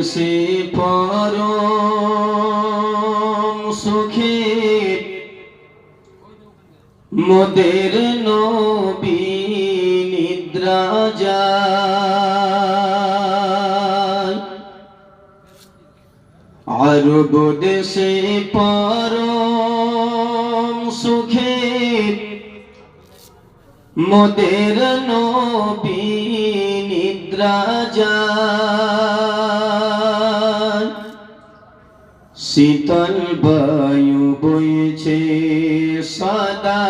দেশে পরম সুখে। মোদের নবী নিদ্রা যায়। আরব দেশে পরম সুখে। মোদের নবী নিদ্রা যায়। শীতল বায়ু বইছে সদা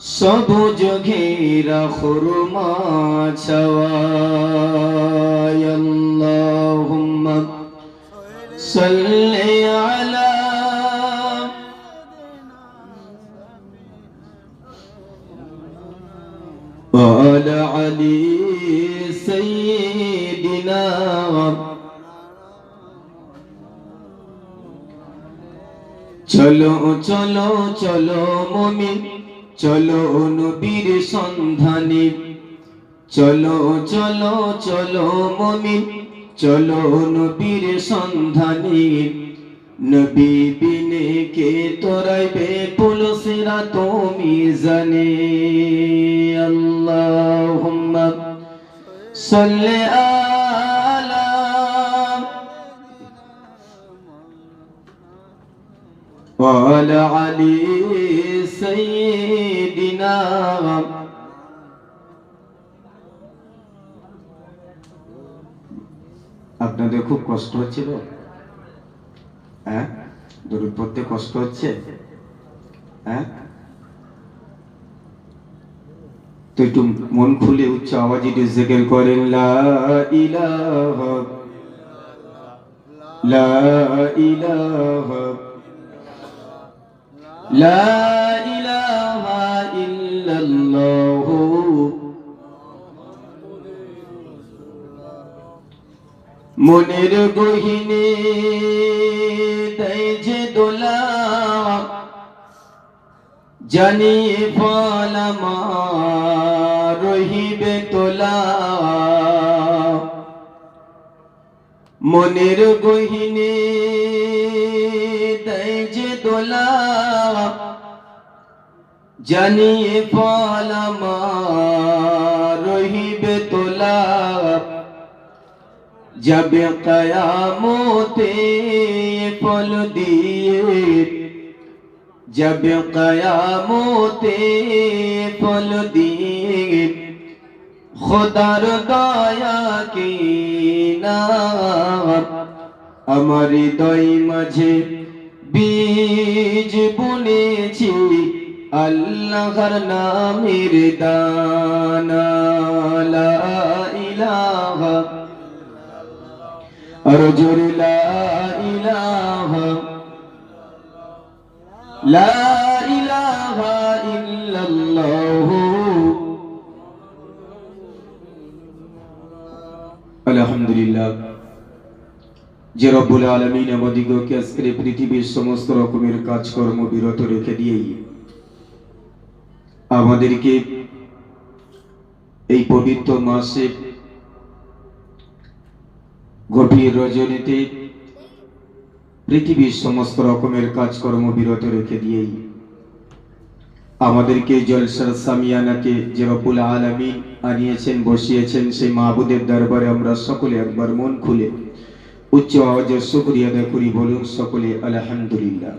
সবুজ ঘেরা খুরমা ছাওয়ায় আল্লাহুম্মা সাল্লি আলা وعلى علي سيدنا চলো চলো চলো মমিন চলো নবীর সন্ধানে। চলো চলো চলো মমিন চলো নবীর সন্ধানে। নবী বিনে কে তোরাইবে পুলসিরা তুমি জানে। আল্লাহুম্মা, সাল্লি আলা وعلى علي سيدنا আপনাদের খুব কষ্ট হচ্ছিল হ্যাঁ দরুদ পড়তে কষ্ট হচ্ছে হ্যাঁ তো একটু মন খুলে উচ্চ আওয়াজে একটু জিকির করেন লা ইলাহা লা ইলাহা লা ইলাহা ইল্লাল্লাহ মনের গহিনে দেয় যে দোলা জানিয়ে ফল আমার রহিবে তোলা। মনের গহিনে দোলা জানিয়ে আমার রহিবে তোলা। যাবে কয়ামতে ফল দিয়ে, যাবে কয়ামতে ফল দিয়ে। খোদার দয়া কি নাম আমার দই মাঝে বীজ বুনেছি, আল্লাহর নামের দানা লা ইলাহা। আর জোরে লা ইলাহা। লা ইলাহা ইল্লাল্লাহ। আলহামদুলিল্লাহ। যে রব্বুল আলমিন আমাদিগকে আজকের পৃথিবীর সমস্ত রকমের কাজকর্ম বিরত রেখে দিয়েই আমাদেরকে এই পবিত্র মাসে গভীর রজনীতে পৃথিবীর সমস্ত রকমের কাজকর্ম বিরত রেখে দিয়েই আমাদেরকে জলসার সামিয়ানাকে যে রব্বুল আলমিন আনিয়েছেন, বসিয়েছেন সেই মাহবুদের দরবারে আমরা সকলে একবার মন খুলে উচ্চ আওয়াজে শুক্রিয়া আদায় করি বলুন সকলে, আলহামদুলিল্লাহ।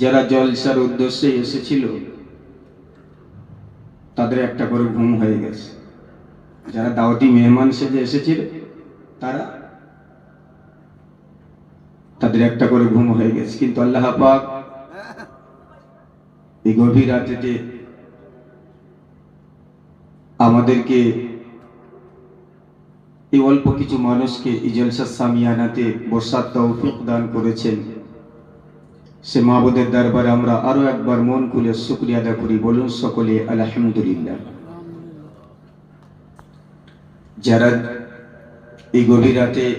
যারা জলসার উদ্দেশ্যে এসেছিল, তাদের একটা করে ঘুম হয়ে গেছে। যারা দাওয়াতি মেহমান সেজে এসেছিল, তারা তাদের একটা করে ঘুম হয়ে গেছে। কিন্তু আল্লাহ পাক এই গভীর রাত্রিতে আমাদেরকে এই অল্প কিছু মানুষকে এই জলসা সামিয়ানাতে বসার তৌফিক দান করেছেন। সে মাহবুদের দরবারে আমরা আরও একবার মন খুলে শুক্রিয়া আদা করি। বলুন সকলে, আলহামদুলিল্লাহ। যারা এই গভীর রাতে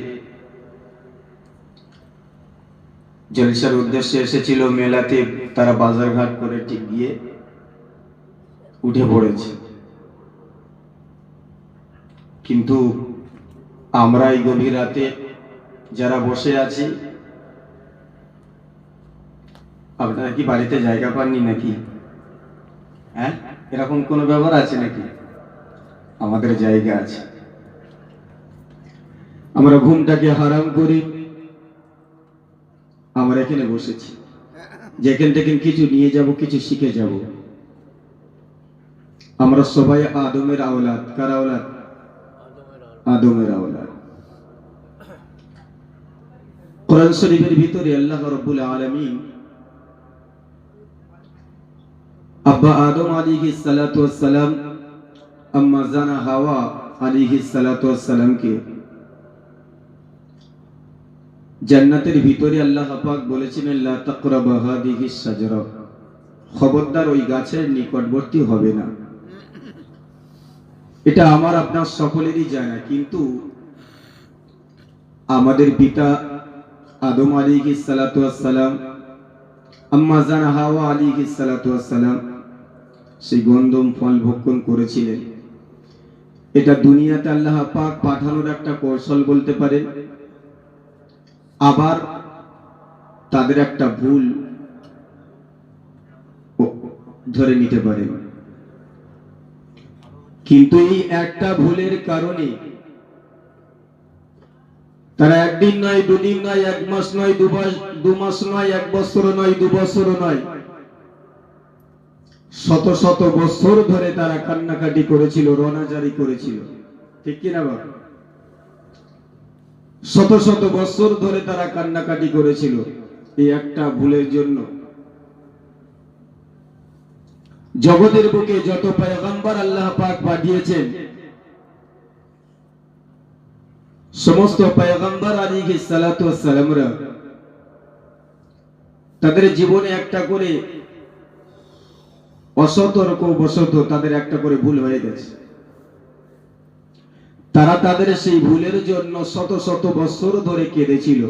জলসার উদ্দেশ্যে এসেছিল মেলাতে, তারা বাজারঘাট করে ঠিক গিয়ে উঠে পড়েছে। কিন্তু আমরা এই গভীর রাতে যারা বসে আছি, আপনারা কি বাড়িতে জায়গা পাননি নাকি? হ্যাঁ? এরকম কোনো ব্যাপার আছে নাকি? আমাদের জায়গা আছে। আমরা ঘুমটাকে হারাম করি। আমরা এখানে বসেছি। যেখান থেকে কিছু নিয়ে যাব, কিছু শিখে যাব। আমরা সবাই আদমের আওলাদ। কার আওলাদ? আদমের আওলাদ কোরআন শরীফের ভিতরে আল্লাহ রব্বুল আলামিন আব্বা আদম আলাইহিস সালাতু সালাম আম্মা জানা হাওয়া আলাইহিস সালাতু সালামকে জান্নাতের ভিতরে আল্লাহ পাক বলেছেন লা তাকরাবা হাদিহিস শাজারা। খবরদার ওই গাছের নিকটবর্তী হবে না। এটা আমার, আপনার সকলেরই জানা। কিন্তু আমাদের পিতা আদম ওয়াস সালাম আম্মা জানা হাওয়া ওয়াস সালাম সেই গন্ধম ফল ভক্ষণ করেছিলেন। এটা দুনিয়াতে আল্লাহ পাক পাঠানোর একটা কৌশল বলতে পারেন। আবার তাদের একটা ভুল ধরে নিতে পারেন। কিন্তু এই একটা ভুলের কারণে তারা একদিন নয়, দুদিন নয়, এক মাস নয়, দু মাস নয়, এক বছর নয়, দু বছর নয়। শত শত বছর ধরে তারা কান্নাকাটি করেছিল রোনাজারি করেছিল। ঠিক কিনা বাবা শত শত বছর ধরে তারা কান্নাকাটি করেছিল এই একটা ভুলের জন্য। জগতের বুকে যত পয়গম্বর আল্লাহ পাক পাঠিয়েছেন, সমস্ত পয়গম্বর আলাইহিস সালাতু ওয়াস সালামরা তাদের জীবনে একটা করে অসতর্ক বশত তাদের একটা করে ভুল হয়ে গেছে। তারা তাদের সেই ভুলের জন্য শত শত বছর ধরে কেঁদেছিল।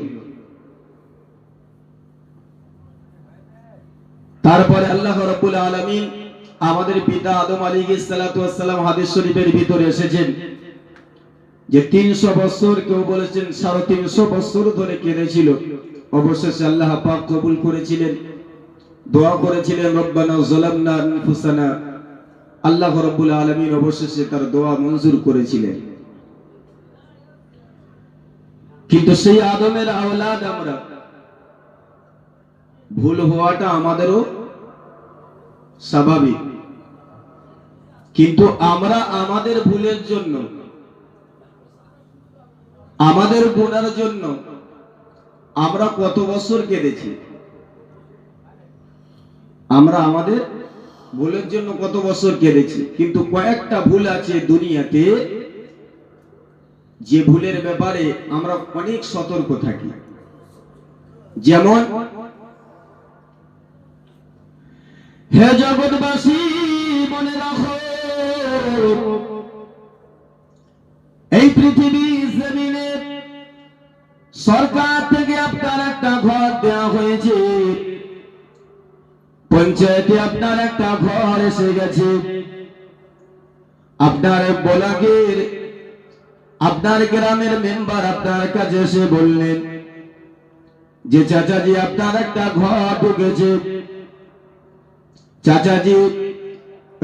তারপরে আল্লাহ রাব্বুল আলামিন আমাদের পিতা আদম আলাইহিস সালাতু হাদিস শরীফের ভিতরে এসেছেন যে তিনশো বছর কেউ বলেছেন সাড়ে তিনশো বছর ধরে কেঁদেছিল। অবশেষে আল্লাহ পাক কবুল করেছিলেন। দোয়া করেছিলেন, রব্বানা যালামনা আনফুসানা। আল্লাহ রাব্বুল আলামিন অবশেষে তার দোয়া মঞ্জুর করেছিলেন। কিন্তু সেই আদমের আওলাদ আমরা, ভুল হওয়াটা আমাদেরও স্বাভাবিক। কিন্তু আমরা আমাদের ভুলের জন্য, আমাদের গুণার জন্য আমরা কত বছর কেঁদেছি? আমরা আমাদের ভুলের জন্য কত বছর কেঁদেছি? কিন্তু কয়েকটা ভুল আছে দুনিয়াতে, যে ভুলের ব্যাপারে আমরা অনেক সতর্ক থাকি। যেমন, হে জগৎবাসী, মনে রাখো এই পৃথিবী জমিনে সরকার থেকে আপনার একটা ঘর দেওয়া হয়েছে। পঞ্চায়েতে আপনার একটা ঘর এসে গেছে। আপনার বলাগের আপনার গ্রামের মেম্বার আপনার কাছে এসে বললেন যে, চাচাজি, আপনার একটা ঘর ঢুকেছে। চাচাজি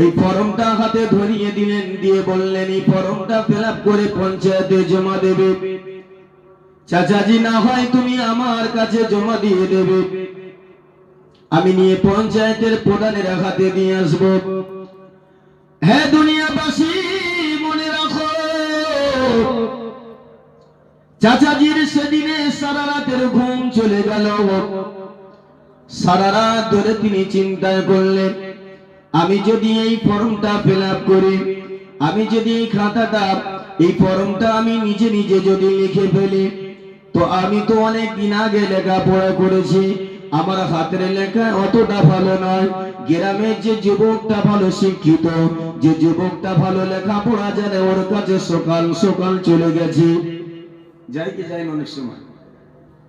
ওই ফর্মটা হাতে ধরিয়ে দিলেন, দিয়ে বললেন, এই ফর্মটা ফিল করে পঞ্চায়েতে জমা দেবে। চাচাজি, না হয় তুমি আমার কাছে জমা দিয়ে দেবে। আমি নিয়ে পঞ্চায়েতের প্রধানের হাতে দিয়ে আসব। হ্যাঁ দুনিয়াবাসী, মনে রাখো। চাচাজির সেদিনে সারা রাতের ঘুম চলে গেল। সারা রাত ধরে তিনি চিন্তায় করলেন আমি যদি এই ফর্মটা ফিল আপ করি, আমি যদি এই খাতাটা, এই ফর্মটা আমি নিজে নিজে যদি লিখে ফেলি, তো আমি তো অনেক দিন আগে লেখাপড়া করেছি, আমার হাতের লেখা অতটা ভালো নয়। গ্রামের যে যুবকটা ভালো শিক্ষিত, যে যুবকটা ভালো লেখাপড়া জানে, ওর কাছে সকাল সকাল চলে গেছি। যাই কি যাই অনেক সময়,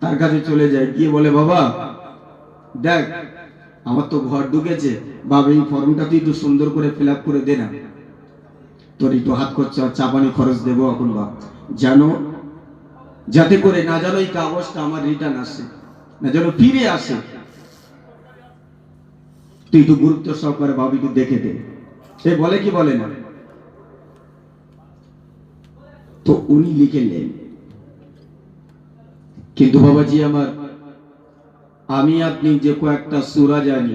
তার কাছে চলে যায় গিয়ে বলে, বাবা, দেখ আমার তো ঘর ঢুকেছে। বাবা, এই ফর্মটা তুই একটু সুন্দর করে ফিল করে দে না। তোর একটু হাত খরচা চা পানি খরচ দেবো এখন বা যেন যাতে করে না যেন এই কাগজটা আমার রিটার্ন আসে, না যেন ফিরে আসে। তুই একটু গুরুত্ব সহকারে বাবু একটু দেখে দে। সে বলে কি বলে না? তো উনি লিখে নেন। কিন্তু বাবাজি আমার আমি আপনি যে কয়েকটা সুরা জানি,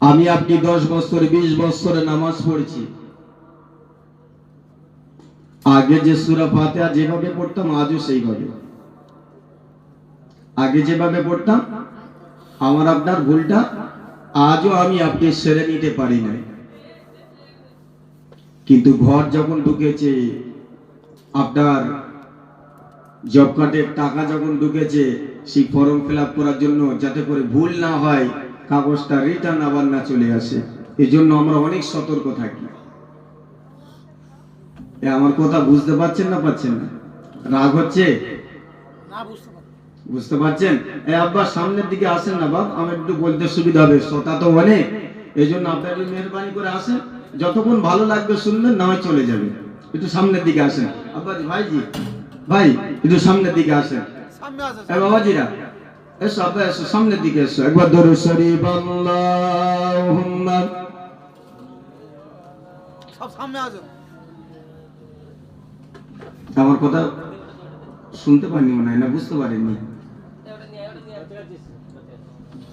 আমি আপনি দশ বছর, বিশ বছরে নামাজ পড়ছি। আগে যে সুরা ফাতেহা যেভাবে পড়তাম, আজও সেইভাবে। আগে যেভাবে পড়তাম, আমার আপনার ভুলটা আজও আমি আপনি সেরে নিতে পারি নাই। কিন্তু ঘর যখন ঢুকেছে, আপনার জব কার্ডের টাকা যখন ঢুকেছে সেই ফর্ম ফিল করার জন্য যাতে করে ভুল না হয় কাগজটা রিটার্ন আবার না চলে আসে। এই জন্য আমরা অনেক সতর্ক থাকি। আমার কথা বুঝতে পারছেন না পাচ্ছেন না? রাগ হচ্ছে? বুঝতে পারছেন? আব্বা সামনের দিকে আসেন না বাপ আমার একটু বলতে সুবিধা হবে। শ্রোতা তো অনেক। এই জন্য আপনার মেহরবানি করে আসেন। যতক্ষণ ভালো লাগবে শুনবেন না হয় চলে যাবে একটু সামনের দিকে আসেন। আব্বা ভাইজি। ভাই একটু সামনের দিকে আসেন। বাবাজিরা এসো আব্বা এসো সামনের দিকে এসো। একবার শরীফ আল্লাহুম্মা। সব সামনে আমার কথা শুনতে পারিনি মনে হয় না বুঝতে পারিনি।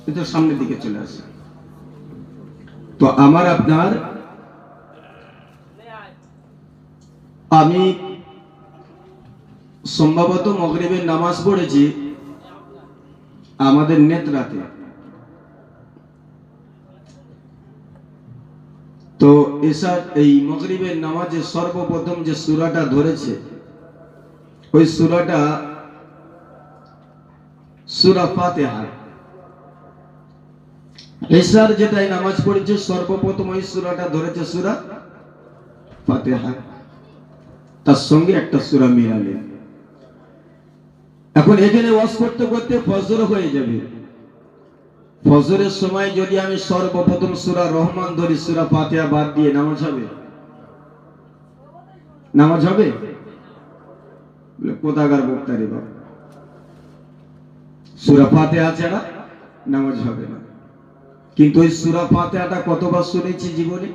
কিন্তু সামনের দিকে চলে আসে তো আমার আপনার আমি সম্ভবত মগরিবের নামাজ পড়েছি আমাদের নেত্রাতে তো এসা এই মগরিবের নামাজে সর্বপ্রথম যে সুরাটা ধরেছে, ওই সুরাটা সুরা ফাতেহা। এসার যেটাই নামাজ পড়েছে, সর্বপ্রথম ওই সুরাটা ধরেছে সুরা ফাতেহা। তার সঙ্গে একটা সুরা মিলালে। এখন এখানে ওয়াজ করতে করতে ফজর হয়ে যাবে। ফজরের সময় যদি আমি সর্বপ্রথম সুরা রহমান ধরি, সুরা ফাতেহা বাদ দিয়ে নামাজ হবে? নামাজ হবে? কোথাকার বক্তারি বাবা সুরা ফাতেহা ছাড়া নামাজ হবে না। কিন্তু ওই সুরা ফাতেহাটা কতবার শুনেছি জীবনে?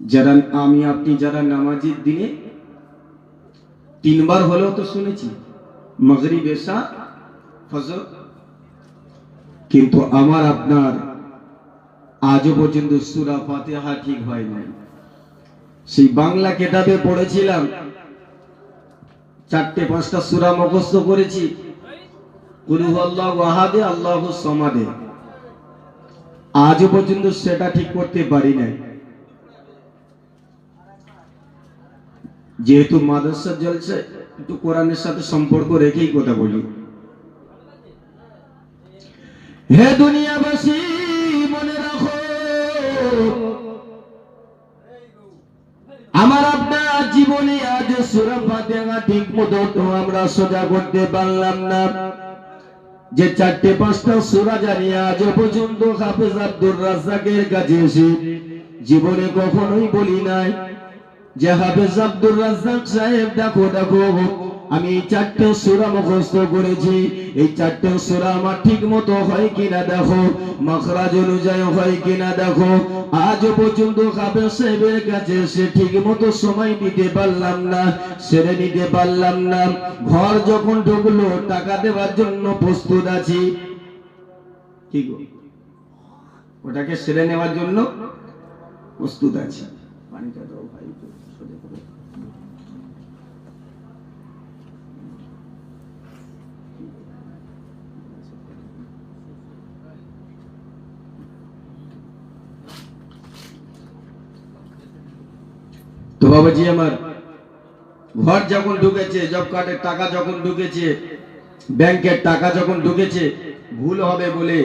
যারা আমি, আপনি যারা নামাজের দিনে তিনবার হলেও তো শুনেছি, মগরিব এসা, ফজর। কিন্তু আমার আপনার আজও পর্যন্ত সুরা ফাতেহা ঠিক হয় নাই। সেই বাংলা কেতাবে পড়েছিলাম, চারটে পাঁচটা সুরা মুখস্থ করেছি। আল্লাহ সমাদে। আজও পর্যন্ত সেটা ঠিক করতে পারি নাই। যেহেতু মাদ্রাসা জলসে, একটু কোরআনের সাথে সম্পর্ক রেখেই কথা বলি। হে দুনিয়াবাসী, মনে রাখো, আমার আপনার জীবনে আজ সুরা ফাতিহা ঠিক মতো তো আমরা সোজা করতে পারলাম না। যে চারটে পাঁচটা সুরা জানি, আজ পর্যন্ত হাফেজ আব্দুর রাজ্জাকের কাছে এসে জীবনে কখনোই বলি নাই। যে হাফেজ আব্দুর রাজ্জাক সাহেব দেখো দেখো, আমি এই চারটে সুরা মুখস্থ করেছি। এই চারটে সুরা আমার ঠিক মতো হয় কিনা দেখো, মখরাজ অনুযায়ী হয় কিনা দেখো। আজ পর্যন্ত হাফেজ সাহেবের কাছে সে ঠিক মতো সময় দিতে পারলাম না, সেরে নিতে পারলাম না। ঘর যখন ঢুকলো, টাকা দেওয়ার জন্য প্রস্তুত আছি। ওটাকে সেরে নেওয়ার জন্য প্রস্তুত আছি। পানিটা দাও ভাই, একটু সোজা করে। তো বাবাজি আমার, ঘর যখন ঢুকেছে, জব কার্ডের টাকা যখন ঢুকেছে, ব্যাংকের টাকা যখন ঢুকেছে, ভুল হবে বলে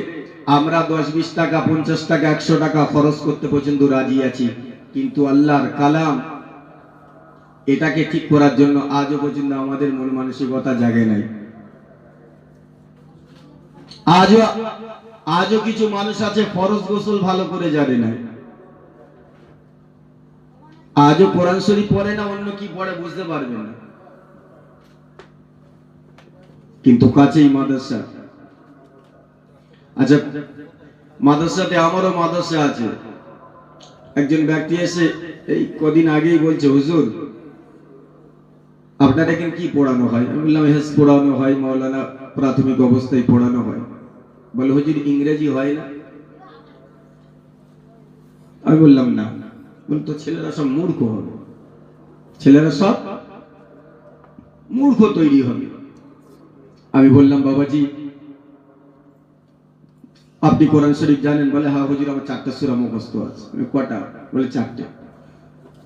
আমরা দশ বিশ টাকা, পঞ্চাশ টাকা, একশো টাকা খরচ করতে পর্যন্ত রাজি আছি কিন্তু আল্লাহর কালাম এটাকে ঠিক করার জন্য আজও পর্যন্ত আমাদের মন মানসিকতা জাগে নাই। আজও আজও কিছু মানুষ আছে ফরজ গোসল ভালো করে জানে না আজও কোরআন শরীফ পড়ে না, অন্য কি পড়ে বুঝতে পারবে না। কিন্তু কাছেই মাদ্রাসা। আচ্ছা মাদ্রাসাতে আমারও মাদ্রাসা আছে। একজন ব্যক্তি এসে এই কদিন আগেই বলছে, হুজুর, আপনার এখানে কি পড়ানো হয়? আমি বললাম হেস পড়ানো হয়, মাওলানা প্রাথমিক অবস্থায় পড়ানো হয়। বলে, হুজুর, ইংরেজি হয় না? আমি বললাম, না। বল, তো ছেলেরা সব মূর্খ হবে। ছেলেরা সব মূর্খ তৈরি হবে। আমি বললাম, বাবাজি আপনি কোরআন শরীফ জানেন বলে হ্যাঁ হুজুর, আমার চারটা সুরা মুখস্থ আছে। কটা? বলে চারটে।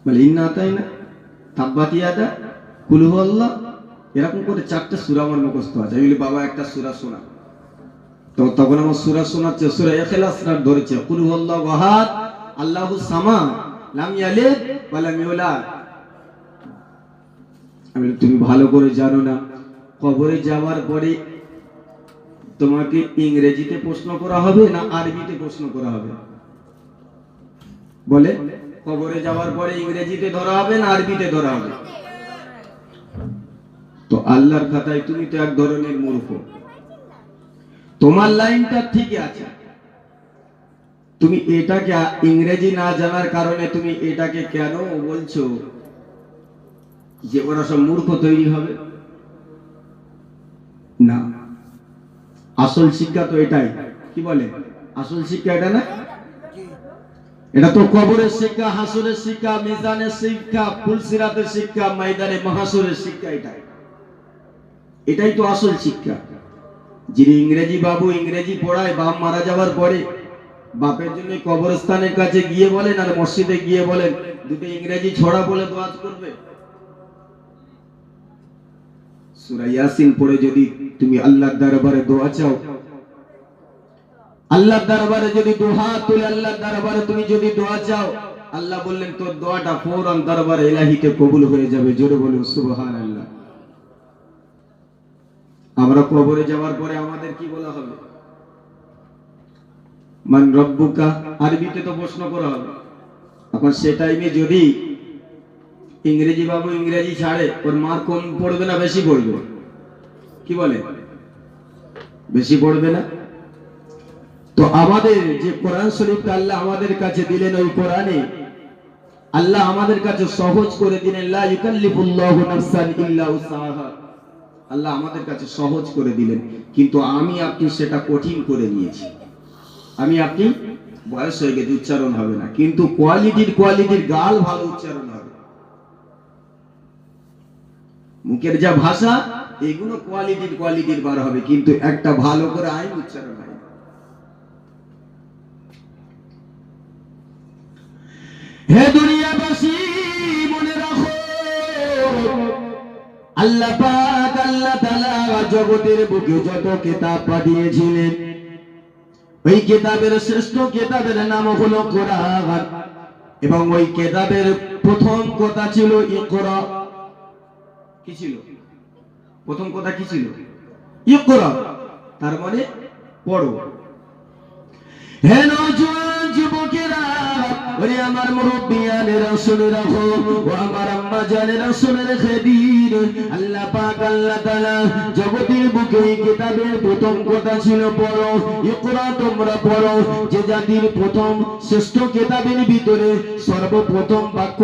বলে, ইন্না তাই না তাব্বাতি আদা কুলহু আল্লাহ এরকম করে চারটে সুরা আমার মুখস্থ আছে। আমি বলি, বাবা, একটা সুরা শোনা। তো তখন আমার সুরা শোনাচ্ছে, সুরা এখলাস ধরেছে। কুলহু আল্লাহ ওয়াহাদ, আল্লাহু সামা, লাম ইয়ালিদ ওয়া লাম ইউলাদ। আমি তুমি ভালো করে জানো না, কবরে যাওয়ার পরে তোমাকে ইংরেজিতে প্রশ্ন করা হবে না আরবিতে প্রশ্ন করা হবে? বলে, কবরে যাওয়ার পরে ইংরেজিতে ধরা হবে না আরবিতে ধরা হবে? তো আল্লাহর খাতায় তুমি তো এক ধরনের মূর্খ। তোমার লাইনটা ঠিকই আছে। তুমি এটাকে ইংরেজি না জানার কারণে তুমি এটাকে কেন বলছো যে ওরা সব মূর্খ তৈরি হবে? না। আসল শিক্ষা তো এটাই। কি বলে? আসল শিক্ষা এটা না? এটা তো কবরের শিক্ষা, হাসুরের শিক্ষা, মিজানের শিক্ষা, ফুলসিরাতের শিক্ষা, ময়দানে মহাসুরের শিক্ষা এটাই এটাই তো আসল শিক্ষা। যিনি ইংরেজি বাবু ইংরেজি পড়ায়, বাপ মারা যাওয়ার পরে বাপের জন্য কবরস্থানের কাছে গিয়ে বলেন আর মসজিদে গিয়ে বলেন, দুটো ইংরেজি ছড়া বলে দোয়াজ করবে। সূরা ইয়াসিন পড়ে যদি তুমি আল্লাহর দরবারে দোয়া চাও। আল্লাহর দরবারে যদি তুলে, আল্লাহর দরবারে তুমি যদি দোয়া চাও, আল্লাহ বললেন, তোর দোয়াটা ফৌরন কবুল হয়ে যাবে। জোরে বলুন আমরা কবরে যাওয়ার পরে আমাদের কি বলা হবে? মান রব্বুকা, আরবিতে তো প্রশ্ন করা হবে। এখন সে টাইমে যদি ইংরেজি বাবু ইংরেজি ছাড়ে, ওর মার কম পড়বে না বেশি পড়বে? কি বলে? বেশি পড়বে না? তো আমাদের যে কোরআন শরীফটা আল্লাহ আমাদের কাছে দিলেন ওই কোরআনে, আল্লাহ আমাদের কাছে সহজ করে দিলেন আল্লাহ আমাদের কাছে সহজ করে দিলেন, কিন্তু আমি আপনি সেটা কঠিন করে নিয়েছি আমি আপনি বয়স হয়ে গেছে, উচ্চারণ হবে না, কিন্তু কোয়ালিটির কোয়ালিটির গাল ভালো উচ্চারণ হবে। মুখের যা ভাষা, এগুলো কোয়ালিটির কোয়ালিটির বার হবে, কিন্তু একটা ভালো করে আইন উচ্চারণ হয় হে দুনিয়াবাসী, মনে রাখো, আল্লাহ পাক, আল্লাহ তাআলা জগতের বুকে যত কিতাব পাঠিয়েছিলেন, ওই কিতাবের শ্রেষ্ঠ কিতাবের নাম হলো কোরআন। এবং ওই কিতাবের প্রথম কথা ছিল ইকরা। কি ছিল? প্রথম কথা কি ছিল? ইকরা। তার মানে পড়ো। হে নওজোয়ান যুবকেরা ওরে আমার মুরব্বিয়ানেরা শুনে রাখো ও আমার আম্মা জানেরা শুনে রেখে দিন আল্লাহ পাক আল্লাহ তাআলা জগতের বুকে কিতাবের প্রথম কথা ছিল পড়ো। ইকরা তোমরা পড়ো। যে জাতির প্রথম শ্রেষ্ঠ কিতাবের ভিতরে সর্বপ্রথম বাক্য